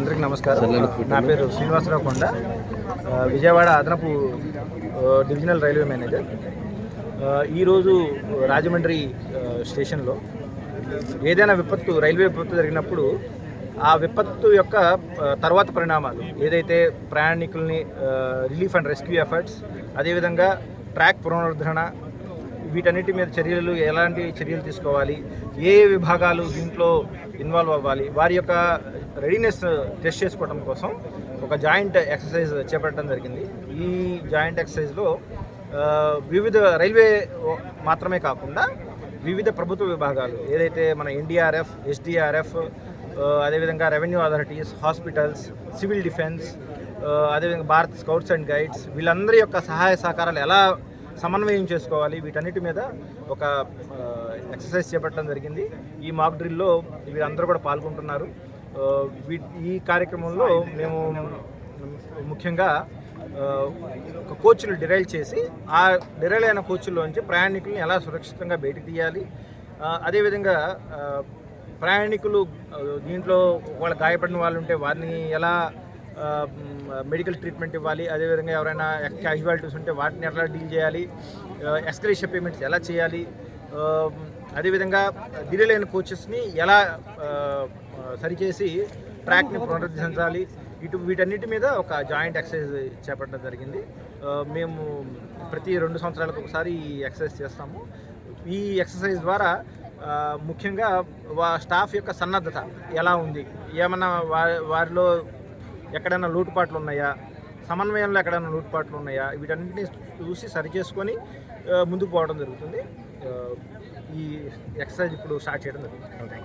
అందరికీ నమస్కారం. నా పేరు శ్రీనివాసరావు కొండ. విజయవాడ అదనపు డివిజనల్ రైల్వే మేనేజర్. ఈరోజు రాజమండ్రి స్టేషన్లో ఏదైనా విపత్తు రైల్వే విపత్తు జరిగినప్పుడు ఆ విపత్తు యొక్క తర్వాత పరిణామాలు ఏదైతే ప్రయాణికుల్ని రిలీఫ్ అండ్ రెస్క్యూ ఎఫర్ట్స్ అదేవిధంగా ట్రాక్ పునరుద్ధరణ వీటన్నిటి మీద చర్యలు ఎలాంటి చర్యలు తీసుకోవాలి ఏ విభాగాలు దీంట్లో ఇన్వాల్వ్ అవ్వాలి వారి యొక్క రెడీనెస్ టెస్ట్ చేసుకోవడం కోసం ఒక జాయింట్ ఎక్సర్సైజ్ చేపట్టడం జరిగింది. ఈ జాయింట్ ఎక్సర్సైజ్లో వివిధ రైల్వే మాత్రమే కాకుండా వివిధ ప్రభుత్వ విభాగాలు ఏదైతే మన ఎన్డీఆర్ఎఫ్ ఎస్డీఆర్ఎఫ్ అదేవిధంగా revenue authorities hospitals civil defence అదేవిధంగా భారత్ స్కౌట్స్ అండ్ గైడ్స్ వీళ్ళందరి యొక్క సహాయ సహకారాలు ఎలా సమన్వయం చేసుకోవాలి. వీటన్నిటి మీద ఒక ఎక్సర్సైజ్ చేపట్టడం జరిగింది. ఈ మాక్ డ్రిల్లో వీరందరూ కూడా పాల్గొంటున్నారు. వీ ఈ కార్యక్రమంలో మేము ముఖ్యంగా ఒక కోచ్లు డిరైల్ చేసి ఆ డిరైల్ అయిన కోచ్ల్లోంచి ప్రయాణికుల్ని ఎలా సురక్షితంగా బయటికి తీయాలి అదేవిధంగా ప్రయాణికులు దీంట్లో వాళ్ళు గాయపడిన వాళ్ళు ఉంటే వారిని ఎలా మెడికల్ ట్రీట్మెంట్ ఇవ్వాలి. అదేవిధంగా ఎవరైనా క్యాజువాలిటీస్ ఉంటే వాటిని ఎలా డీల్ చేయాలి? ఎస్కరేషన్ పేమెంట్స్ ఎలా చేయాలి? అదేవిధంగా డిలే కోచెస్ని ఎలా సరిచేసి ట్రాక్ని పునరుద్ధరించాలి? ఇటు వీటన్నిటి మీద ఒక జాయింట్ ఎక్సర్సైజ్ చేపట్టడం జరిగింది. మేము ప్రతి రెండు సంవత్సరాలకు ఒకసారి ఈ ఎక్సర్సైజ్ చేస్తాము. ఈ ఎక్సర్సైజ్ ద్వారా ముఖ్యంగా వా స్టాఫ్ యొక్క సన్నద్ధత ఎలా ఉంది? ఏమన్నా వారి వారిలో ఎక్కడైనా లోటుపాట్లు ఉన్నాయా? సమన్వయంలో ఎక్కడైనా లోటుపాట్లు ఉన్నాయా? వీటన్నిటిని చూసి సరిచేసుకొని ముందుకు పోవడం జరుగుతుంది. ఈ ఎక్సర్సైజ్ ఇప్పుడు స్టార్ట్ చేయడం జరుగుతుంది.